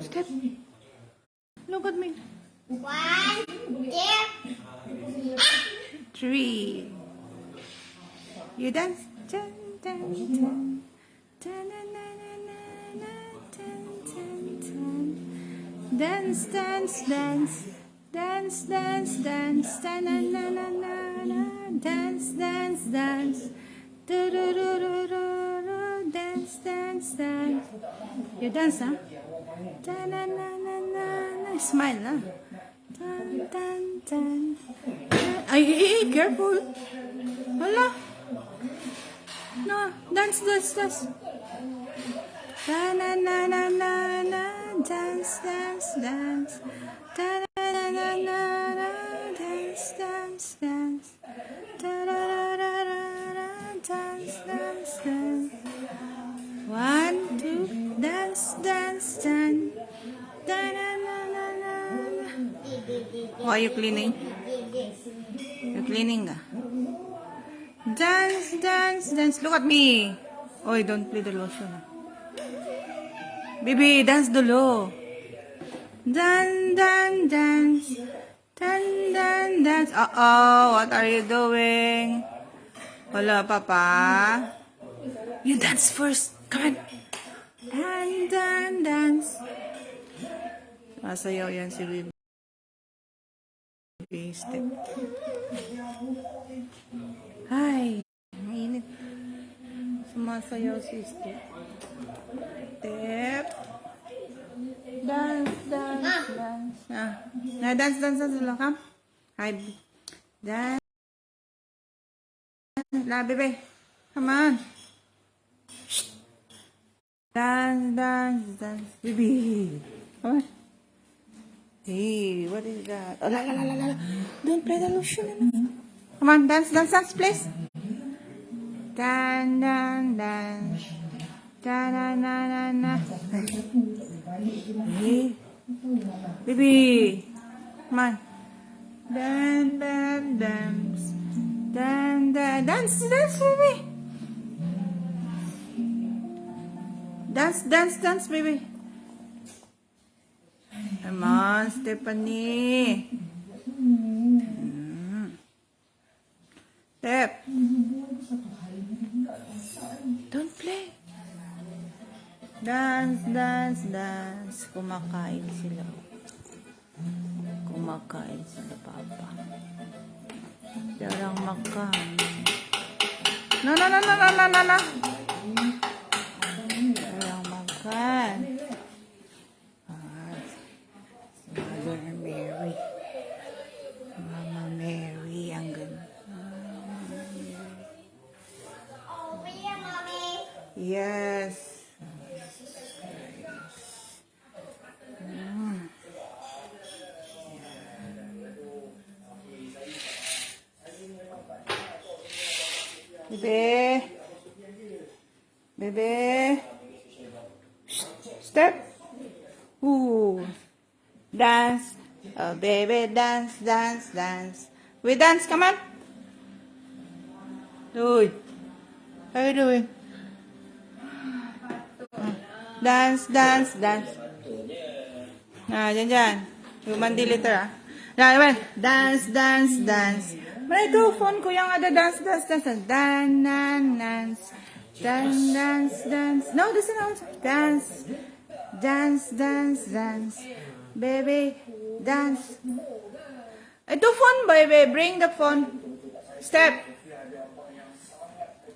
Step. Look at me. One, two, Three. You dance. Dun, dun, dun. Dun, na, na. Dun, dun, dun. Dance, dance, dance. Dance, dance, dance. Da, na, na, na, na, na. Dance, dance, dance. Do, do, do, do, do, do. Dance, dance, dance. You dance, huh? Da, na, na, na, na, na. Smile, huh? Dun, dun, dun. Ay, ay, careful. Hala. No, dance, dance, dance. Da na na na na na, dance, dance, dance. Da na are you cleaning? You're cleaning. Dance, dance, dance. Look at me. Oy, don't play the lotion. ah. Baby, dance dulo. Dan, dan, dance. Dan, dan, dance. Uh-oh, what are you doing? Wala, Papa. You dance first. Come on. Dan, dan, dance. Masayaw yan si Baby. Baby step. Ay, mainit. Sumasayaw si Step. Step. Dance, dance, dance. Ah, na dance, dance, dance lang ka. Hi. Dance. La, bebe. Come on. Dance, dance, dance. Baby. Come on. Hey, what is that? Oh, la, la, la, la, la. Don't play the lotion. Come on, dance, dance, dance, please. Dan, dan, dan. Da, na, na, na, na. Hey. Baby. Come on. Dan, dan, dance. Dan, dan, dance, dance, baby. Dance, dance, dance, baby. On, Stephanie. Step. Don't play. Dance, dance, dance. Kumakain sila. Kumakain sila, Papa. Jarang makan. No, no, no, no, no, no, no, no. Yes. Mm. Bebe. Bebe. Step. Ooh. Dance. Oh, baby, dance, dance, dance. We dance, come on. Dude. How you doing? Dance, dance, dance. Ah, dyan, dyan. Human deleter, ah. Yan, yan. Dance, dance, dance. Microphone ko yung ada dance, dance, dance, dance. Dance. Dance, dance, dance. No, this is not. Dance. Dance, dance, dance. Baby, dance. Ito phone, baby. Bring the phone. Step.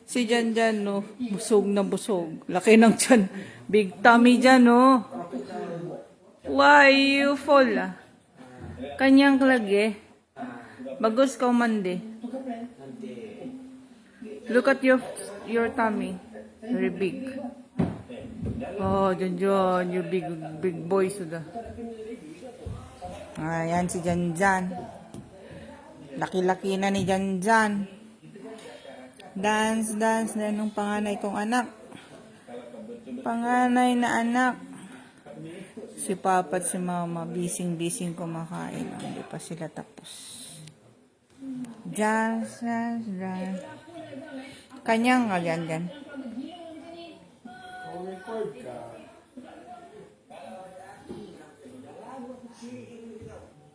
Si Jan Jan, no. Busog na busog. Laki ng tiyan. Big tummy dyan, no. Why you fall, ah? Kanyang klage. Bagos ka umande. Look at your your tummy. Very big. Oh, Jan Jan. You big, big boy, suda. Ayan si Jan Jan. Laki-laki na ni Jan Jan. Dance, dance na nung panganay kong anak. Panganay na anak. Si Papa at si Mama, bising-bising kumakain. Hindi pa sila tapos. Dance, dance, dance. Kanyang nga, yan, yan. record ka.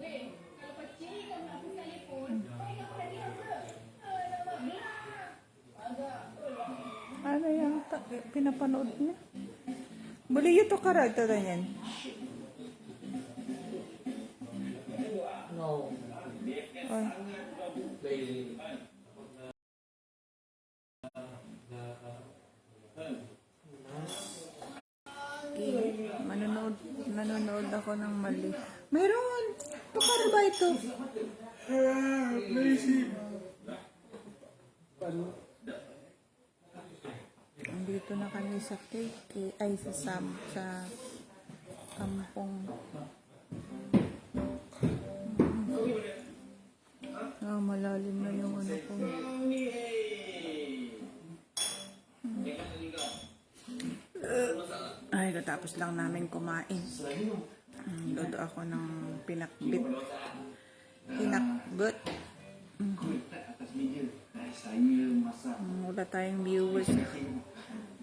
Hey, kalapatsi sa likod. Pinapanood niya. Buli to kara ito yan. No. Ay, manonood, nanonood ako ng mali. Meron! Tukar ba ito? Andito na kami sa KK, ay sa Sam, sa kampong. Ah, malalim na yung ano ko. Ay, katapos lang namin kumain. Luto ako ng pinakbit. Pinakbit. Mm, Wala tayong viewers.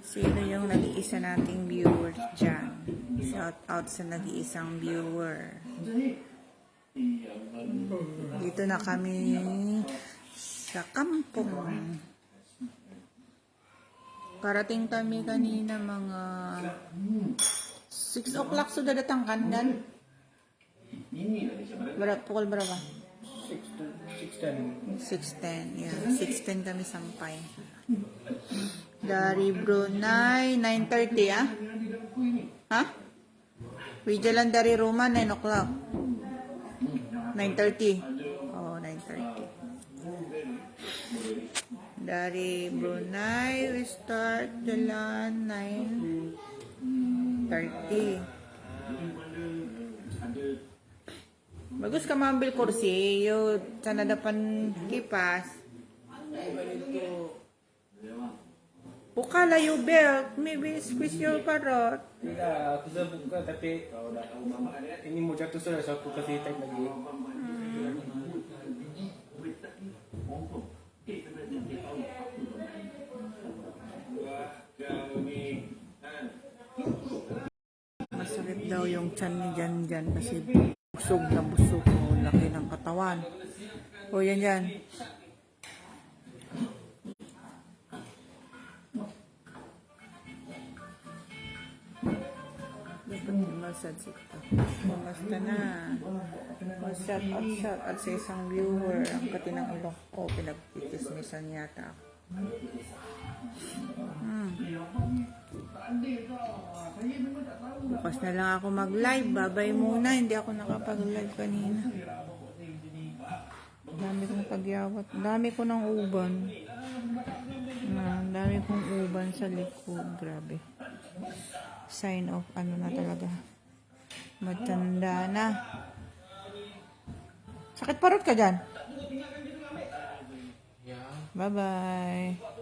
Sino yung nag-iisa nating viewers dyan? Shout out sa nag-iisang viewer. Dito na kami sa kampong. Karating kami kanina mga 6 o'clock sudah datang kan dan? Berapa pukul berapa? 6.10. Yeah, 6.10 kami sampai. Dari Brunei, 9.30 ah? Ha? We jalan dari rumah 9 o'clock. 9.30. Oh, 9.30. Dari Brunei, we start jalan 9.30. Bagus ka maambil kursi. Yo, sana depan kipas. Buka lah you belt. Maybe squeeze your parrot. Tidak, aku sudah buka tapi ini mau jatuh sudah so aku kasih tag lagi. Masakit daw yung tiyan ni Jan Jan kasi busog na busog. O, laki ng katawan. O, yan yan. Massage ito. Bumasta na. Shout out, shout out sa isang viewer. Ang katinang ilok ko, pinagtitismisan yata ako. Hmm. Bukas na lang ako mag-live. Babay muna. Hindi ako nakapag-live kanina. Dami kong pagyawat. Dami ko ng uban. Na, dami kong uban sa likod. Grabe. Sign of ano na talaga. Matanda na. Sakit parot ka dyan. Ya. Bye-bye.